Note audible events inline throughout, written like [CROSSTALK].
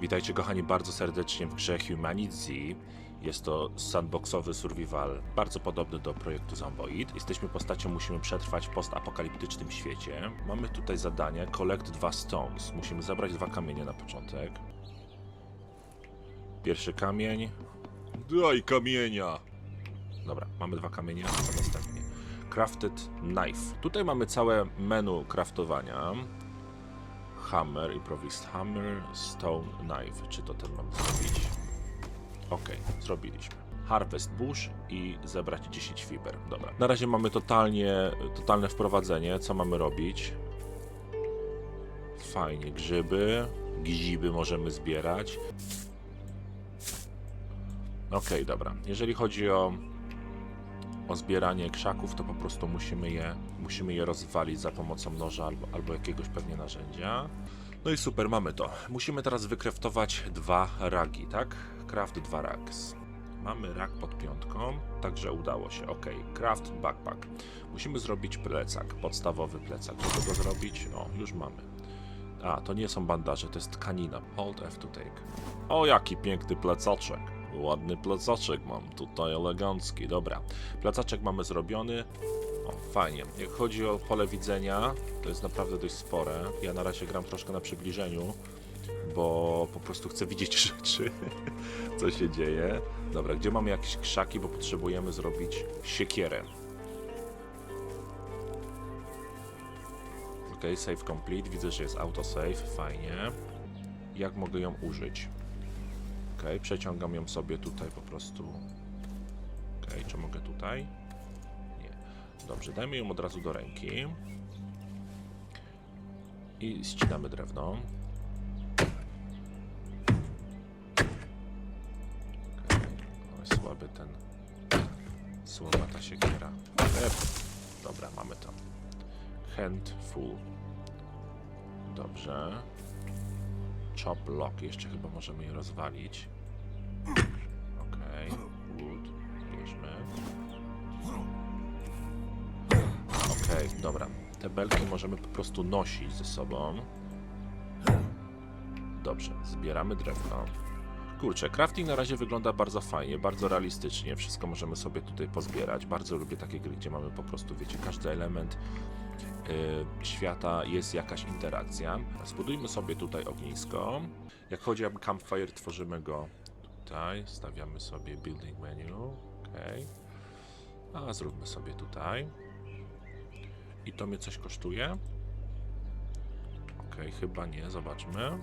Witajcie kochani bardzo serdecznie w grze Humanity. Jest to sandboxowy survival, bardzo podobny do projektu Zomboid. Jesteśmy postacią, musimy przetrwać w postapokaliptycznym świecie. Mamy tutaj zadanie collect dwa stones. Musimy zabrać dwa kamienie na początek. Pierwszy kamień. Daj kamienia! Dobra, mamy dwa kamienie, a następnie? Crafted knife. Tutaj mamy całe menu craftowania. Hammer, improvised hammer, stone knife. Czy to ten mam zrobić? Okej, zrobiliśmy. Harvest bush i zebrać 10 fiber. Dobra. Na razie mamy totalnie, totalne wprowadzenie. Co mamy robić? Fajnie, grzyby, gziby możemy zbierać. Okej, dobra. Jeżeli chodzi o, o zbieranie krzaków, to po prostu musimy je, musimy je rozwalić za pomocą noża albo, albo jakiegoś pewnie narzędzia. No i super, mamy to. Musimy teraz wykraftować dwa ragi, tak? Craft dwa rags. Mamy rak pod piątką, także udało się. Ok, craft backpack. Musimy zrobić plecak, podstawowy plecak. Żeby go zrobić? O, już mamy. A, to nie są bandaże, to jest tkanina. Hold F to take. O, jaki piękny plecaczek. Ładny plecaczek mam tutaj, elegancki. Dobra, plecaczek mamy zrobiony. O, fajnie. Jak chodzi o pole widzenia, to jest naprawdę dość spore. Ja na razie gram troszkę na przybliżeniu, bo po prostu chcę widzieć [LAUGHS] rzeczy, co się dzieje. Dobra, gdzie mamy jakieś krzaki, bo potrzebujemy zrobić siekierę. Ok, save complete. Widzę, że jest autosave. Fajnie. Jak mogę ją użyć? Ok, przeciągam ją sobie tutaj po prostu. Ok, czy mogę tutaj? Nie. Dobrze, dajmy ją od razu do ręki. I ścinamy drewno. Okay. Słaby ten. Słaba ta siekiera. Ep. Dobra, mamy to. Handful. Dobrze. Chop lock. Jeszcze chyba możemy je rozwalić. Okej. Wood. Bierzmy. Okej, dobra. Te belki możemy po prostu nosić ze sobą. Dobrze, zbieramy drewno. Kurczę, crafting na razie wygląda bardzo fajnie, bardzo realistycznie. Wszystko możemy sobie tutaj pozbierać. Bardzo lubię takie gry, gdzie mamy po prostu, wiecie, każdy element świata jest jakaś interakcja. Zbudujmy sobie tutaj ognisko. Jak chodzi o campfire, tworzymy go tutaj. Stawiamy sobie building menu. Ok. A zróbmy sobie tutaj. I to mnie coś kosztuje? Ok, chyba nie, zobaczmy.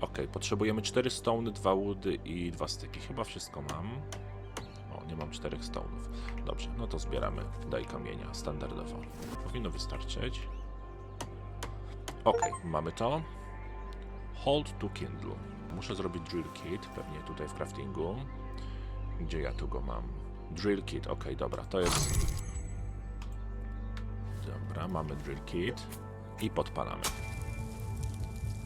Ok, potrzebujemy 4 stony, 2 woody i 2 styki. Chyba wszystko mam. Nie mam 4 stonów. Dobrze, no to zbieramy. Daj kamienia, standardowo. Powinno wystarczyć. Ok, mamy to. Hold to kindle. Muszę zrobić drill kit, pewnie tutaj w craftingu. Gdzie ja tu go mam? Drill kit, ok, dobra, to jest... Dobra, mamy drill kit i podpalamy.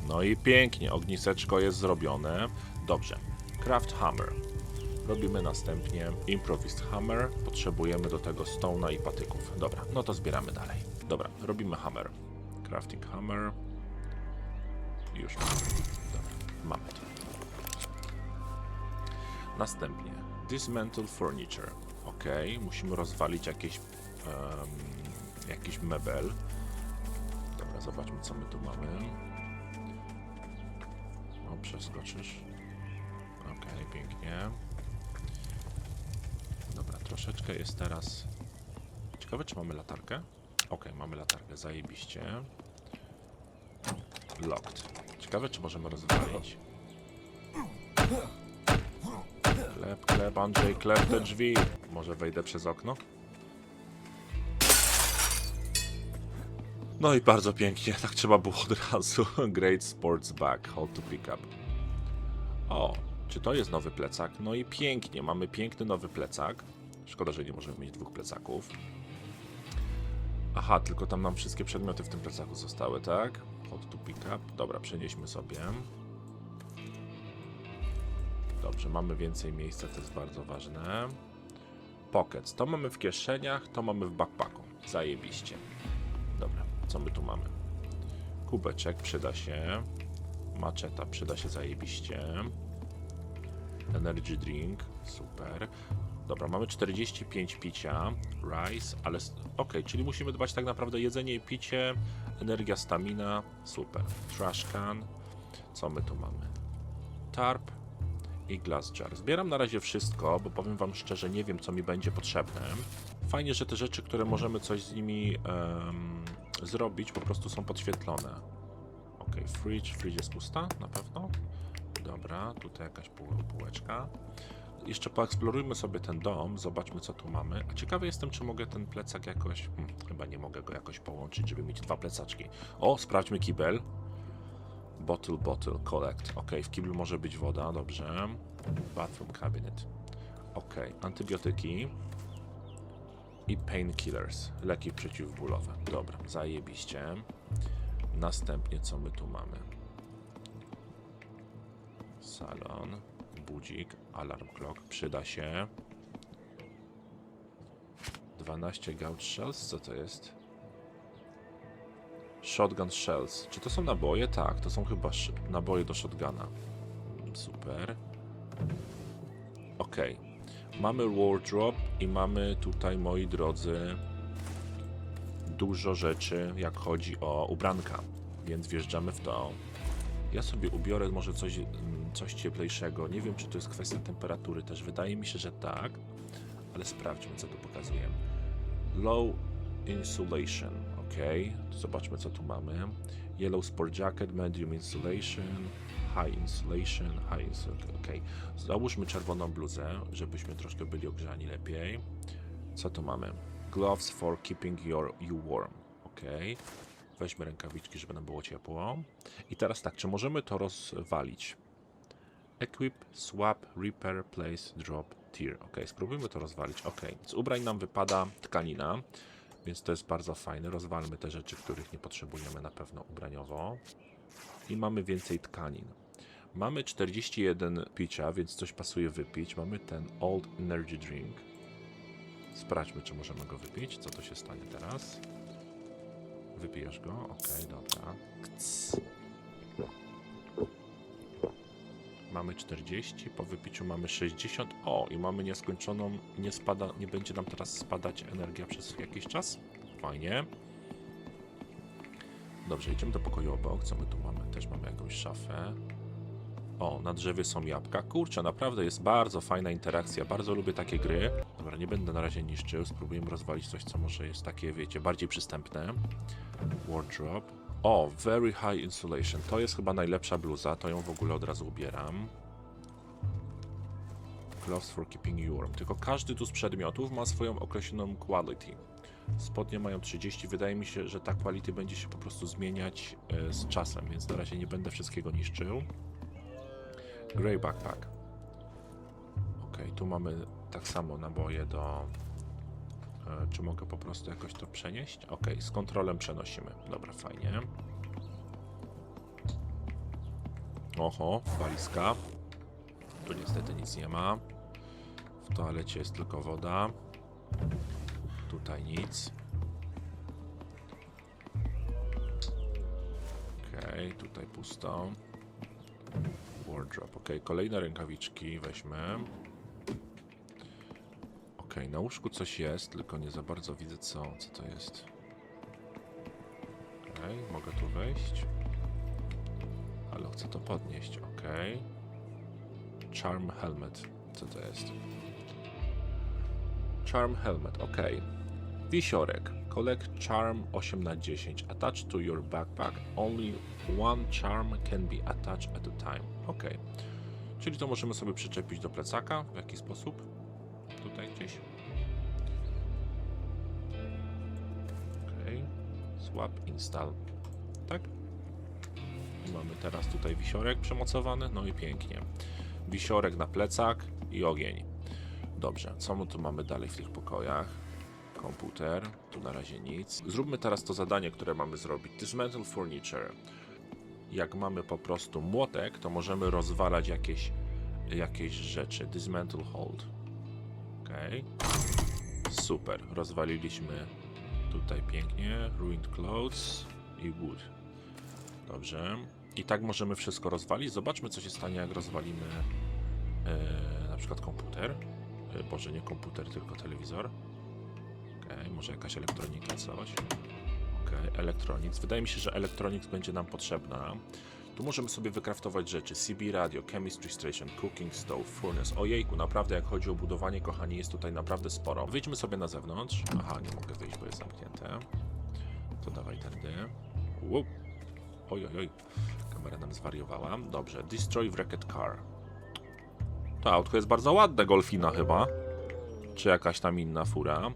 No i pięknie, ogniseczko jest zrobione. Dobrze, craft hammer. Robimy następnie improvised hammer. Potrzebujemy do tego stone'a i patyków. Dobra, no to zbieramy dalej. Dobra, robimy hammer. Crafting hammer. Już. Dobra, mamy to. Następnie dismantle furniture. Ok, musimy rozwalić jakieś, em, jakiś mebel. Dobra, zobaczmy co my tu mamy. O, przeskoczysz. Ok, pięknie. Troszeczkę jest teraz. Ciekawe, czy mamy latarkę? Ok, mamy latarkę, zajebiście. Locked. Ciekawe, czy możemy rozwalić. Klep, klep, Andrzej, klep te drzwi. Może wejdę przez okno? No i bardzo pięknie, tak trzeba było od razu. [LAUGHS] Great Sports Bag, hold to pick up. O, czy to jest nowy plecak? No i pięknie, mamy piękny nowy plecak. Szkoda, że nie możemy mieć dwóch plecaków. Aha, tylko tam nam wszystkie przedmioty w tym plecaku zostały, tak? Hold to pick up. Dobra, przenieśmy sobie. Dobrze, mamy więcej miejsca, to jest bardzo ważne. Pockets. To mamy w kieszeniach, to mamy w backpacku. Zajebiście. Dobra, co my tu mamy? Kubeczek przyda się. Maczeta przyda się zajebiście. Energy drink, super. Dobra, mamy 45 picia, rice, ale... Okej, czyli musimy dbać tak naprawdę jedzenie i picie, energia, stamina, super. Trash can, co my tu mamy? Tarp i glass jar. Zbieram na razie wszystko, bo powiem wam szczerze, nie wiem co mi będzie potrzebne. Fajnie, że te rzeczy, które możemy coś z nimi em, zrobić, po prostu są podświetlone. Ok, fridge, fridge jest pusta, na pewno. Dobra, tutaj jakaś pół, półeczka. Jeszcze poeksplorujmy sobie ten dom, zobaczmy co tu mamy. A ciekawy jestem, czy mogę ten plecak jakoś... Hmm, chyba nie mogę go jakoś połączyć, żeby mieć dwa plecaczki. O, sprawdźmy kibel. Bottle, bottle, collect. Ok, w kiblu może być woda, dobrze. Bathroom cabinet. Ok, antybiotyki i painkillers, leki przeciwbólowe. Dobra, zajebiście. Następnie co my tu mamy? Salon, budzik, alarm clock, przyda się. 12 gauge shells, co to jest? Shotgun shells. Czy to są naboje? Tak, to są chyba naboje do shotguna. Super. Okej. Mamy wardrobe i mamy tutaj, moi drodzy, dużo rzeczy, jak chodzi o ubranka, więc wjeżdżamy w to. Ja sobie ubiorę może coś, mm, coś cieplejszego. Nie wiem, czy to jest kwestia temperatury też. Wydaje mi się, że tak, ale sprawdźmy, co tu pokazuje. Low insulation, ok. Zobaczmy, co tu mamy. Yellow sport jacket, medium insulation, high insulation, high insulation, ok. Załóżmy czerwoną bluzę, żebyśmy troszkę byli ogrzani lepiej. Co tu mamy? Gloves for keeping your, you warm, ok. Weźmy rękawiczki, żeby nam było ciepło. I teraz tak, czy możemy to rozwalić? Equip, swap, repair, place, drop, tier. Ok, spróbujmy to rozwalić. Ok, z ubrań nam wypada tkanina, więc to jest bardzo fajne. Rozwalmy te rzeczy, których nie potrzebujemy na pewno ubraniowo. I mamy więcej tkanin. Mamy 41 picia, więc coś pasuje wypić. Mamy ten Old Energy Drink. Sprawdźmy, czy możemy go wypić. Co to się stanie teraz? Wypijesz go? Okej, dobra. Kc. Mamy 40, po wypiciu mamy 60. O, i mamy nieskończoną, nie spada, nie będzie nam teraz spadać energia przez jakiś czas. Fajnie. Dobrze, idziemy do pokoju obok. Co my tu mamy? Też mamy jakąś szafę. O, na drzewie są jabłka. Kurczę, naprawdę jest bardzo fajna interakcja. Bardzo lubię takie gry. Dobra, nie będę na razie niszczył. Spróbujemy rozwalić coś, co może jest takie, wiecie, bardziej przystępne. Wardrobe. O, very high insulation. To jest chyba najlepsza bluza. To ją w ogóle od razu ubieram. Gloves for keeping warm. Tylko każdy tu z przedmiotów ma swoją określoną quality. Spodnie mają 30. Wydaje mi się, że ta quality będzie się po prostu zmieniać e, z czasem, więc na razie nie będę wszystkiego niszczył. Grey backpack. Ok, tu mamy tak samo naboje do. E, czy mogę po prostu jakoś to przenieść? Ok, z kontrolem przenosimy. Dobra, fajnie. Oho, walizka. Tu niestety nic nie ma. W toalecie jest tylko woda. Tutaj nic. Okej, tutaj pusto. Wardrobe. Ok, kolejne rękawiczki weźmy. Ok, na łóżku coś jest, tylko nie za bardzo widzę co. Co to jest? Ok, mogę tu wejść. Ale chcę to podnieść. Ok. Charm helmet. Co to jest? Charm helmet. Ok. Wisiorek. Collect charm 8 na 10. Attach to your backpack. Only one charm can be attached at a time. Ok. Czyli to możemy sobie przyczepić do plecaka. W jaki sposób? Gdzieś. Swap, install. Tak? Mamy teraz tutaj wisiorek przemocowany. No i pięknie. Wisiorek na plecak i ogień. Dobrze, co my tu mamy dalej w tych pokojach? Komputer, tu na razie nic. Zróbmy teraz to zadanie, które mamy zrobić. Dismantle furniture. Jak mamy po prostu młotek, to możemy rozwalać jakieś, jakieś rzeczy. Dismantle hold. Ok. Super, rozwaliliśmy tutaj pięknie. Ruined clothes i wood. Dobrze. I tak możemy wszystko rozwalić. Zobaczmy, co się stanie, jak rozwalimy e, na przykład komputer. E, Boże, nie komputer, tylko telewizor. Okej, może jakaś elektronika, coś. Okej, Electronics. Wydaje mi się, że Electronics będzie nam potrzebna. Tu możemy sobie wykraftować rzeczy. CB radio, chemistry station, cooking stove, furnace. Ojejku, naprawdę jak chodzi o budowanie, kochani, jest tutaj naprawdę sporo. Wyjdźmy sobie na zewnątrz. Aha, nie mogę wyjść, bo jest zamknięte. To dawaj tędy. Wow. Oj, oj, oj. Kamera nam zwariowała. Dobrze. Destroy wrecked car. To autko jest bardzo ładne, Golfina chyba. Czy jakaś tam inna fura.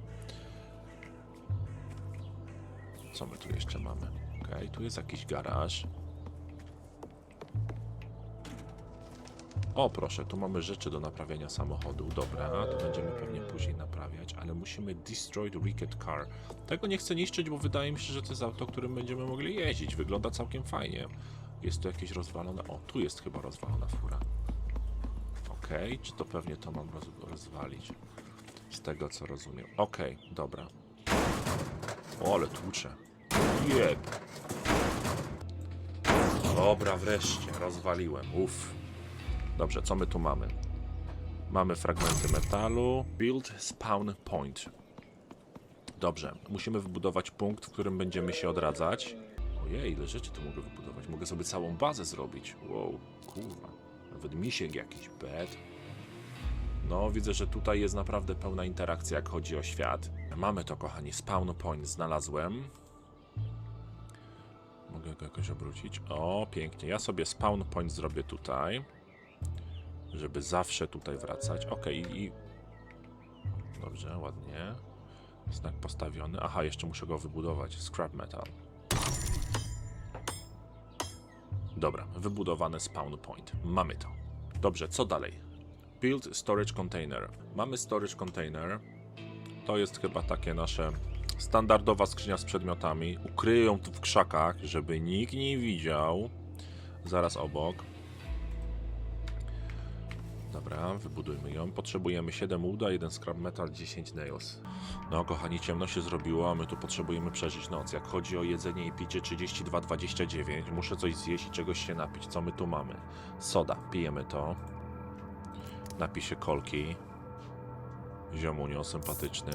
Co my tu jeszcze mamy? Okej, tu jest jakiś garaż. O, proszę, tu mamy rzeczy do naprawiania samochodu. Dobra, to będziemy pewnie później naprawiać, ale musimy destroy the wrecked car. Tego nie chcę niszczyć, bo wydaje mi się, że to jest auto, którym będziemy mogli jeździć. Wygląda całkiem fajnie. Jest tu jakieś rozwalone... O, tu jest chyba rozwalona fura. Okej, czy to pewnie to mam roz... rozwalić? Z tego, co rozumiem. Okej, dobra. O, ale tłucze. Jeb. Dobra, wreszcie, rozwaliłem. Uff. Dobrze, co my tu mamy? Mamy fragmenty metalu. Build spawn point. Dobrze, musimy wybudować punkt, w którym będziemy się odradzać. Ojej, ile rzeczy tu mogę wybudować? Mogę sobie całą bazę zrobić. Wow, kurwa. Nawet misiek jakiś, bed. No, widzę, że tutaj jest naprawdę pełna interakcja, jak chodzi o świat. Mamy to, kochani, spawn point znalazłem. Mogę go jakoś obrócić. O, pięknie. Ja sobie spawn point zrobię tutaj. Żeby zawsze tutaj wracać. Ok, i... Dobrze, ładnie. Znak postawiony. Aha, jeszcze muszę go wybudować. Scrap metal. Dobra, wybudowany spawn point. Mamy to. Dobrze, co dalej? Build storage container. Mamy storage container. To jest chyba takie nasze standardowa skrzynia z przedmiotami. Ukryję ją tu w krzakach, żeby nikt nie widział. Zaraz obok. Dobra, wybudujmy ją. Potrzebujemy 7 uda, 1 scrap metal, 10 nails. No, kochani, ciemno się zrobiło, a my tu potrzebujemy przeżyć noc. Jak chodzi o jedzenie i picie 32,29, muszę coś zjeść i czegoś się napić. Co my tu mamy? Soda, pijemy to. Napij się kolki. Ziomunio, sympatyczny.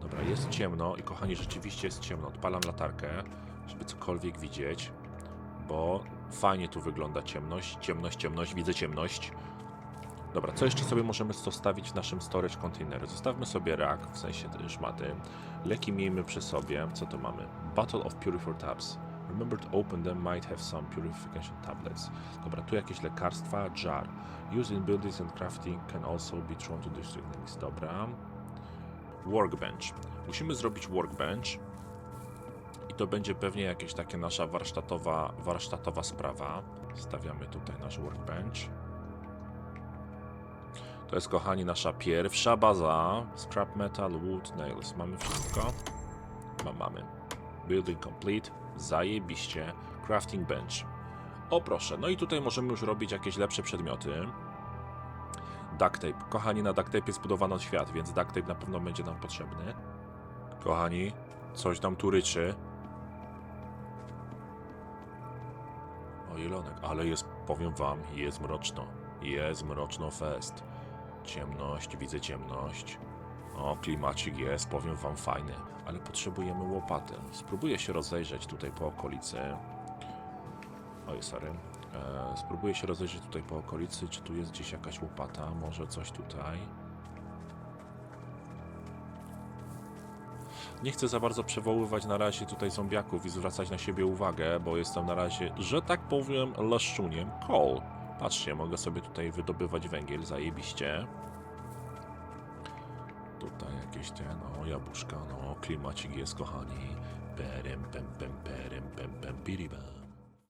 Dobra, jest ciemno i kochani, rzeczywiście jest ciemno. Odpalam latarkę, żeby cokolwiek widzieć, bo fajnie tu wygląda ciemność. Ciemność, ciemność, widzę ciemność. Dobra, co jeszcze sobie możemy zostawić w naszym storage container? Zostawmy sobie rak, w sensie te szmaty. Leki miejmy przy sobie. Co to mamy? Bottle of Purifier Tabs. Remember to open them might have some purification tablets. Dobra, tu jakieś lekarstwa. Jar. Used in buildings and crafting can also be thrown to district enemies. Dobra. Workbench. Musimy zrobić workbench. I to będzie pewnie jakieś takie nasza warsztatowa, warsztatowa sprawa. Stawiamy tutaj nasz workbench. To jest, kochani, nasza pierwsza baza. Scrap metal, wood, nails. Mamy wszystko? Ma, mamy. Building complete. Zajebiście. Crafting bench. O proszę, no i tutaj możemy już robić jakieś lepsze przedmioty. Duct tape. Kochani, na duct tape zbudowano świat, więc duct tape na pewno będzie nam potrzebny. Kochani, coś tam tu ryczy. O, jelonek, ale jest, powiem wam, jest mroczno. Jest mroczno fest. Ciemność, widzę ciemność. O, klimacik jest, powiem wam, fajny. Ale potrzebujemy łopatę. Spróbuję się rozejrzeć tutaj po okolicy. Oj, sorry. E, spróbuję się rozejrzeć tutaj po okolicy, czy tu jest gdzieś jakaś łopata, może coś tutaj. Nie chcę za bardzo przywoływać na razie tutaj zombiaków i zwracać na siebie uwagę, bo jestem na razie, że tak powiem, leszczuniem. Coal. Patrzcie, mogę sobie tutaj wydobywać węgiel, zajebiście. Tutaj jakieś te, no, jabłuszka, no, klimacik jest, kochani. Perem, pem, pem, perem, pem, pem, piriba.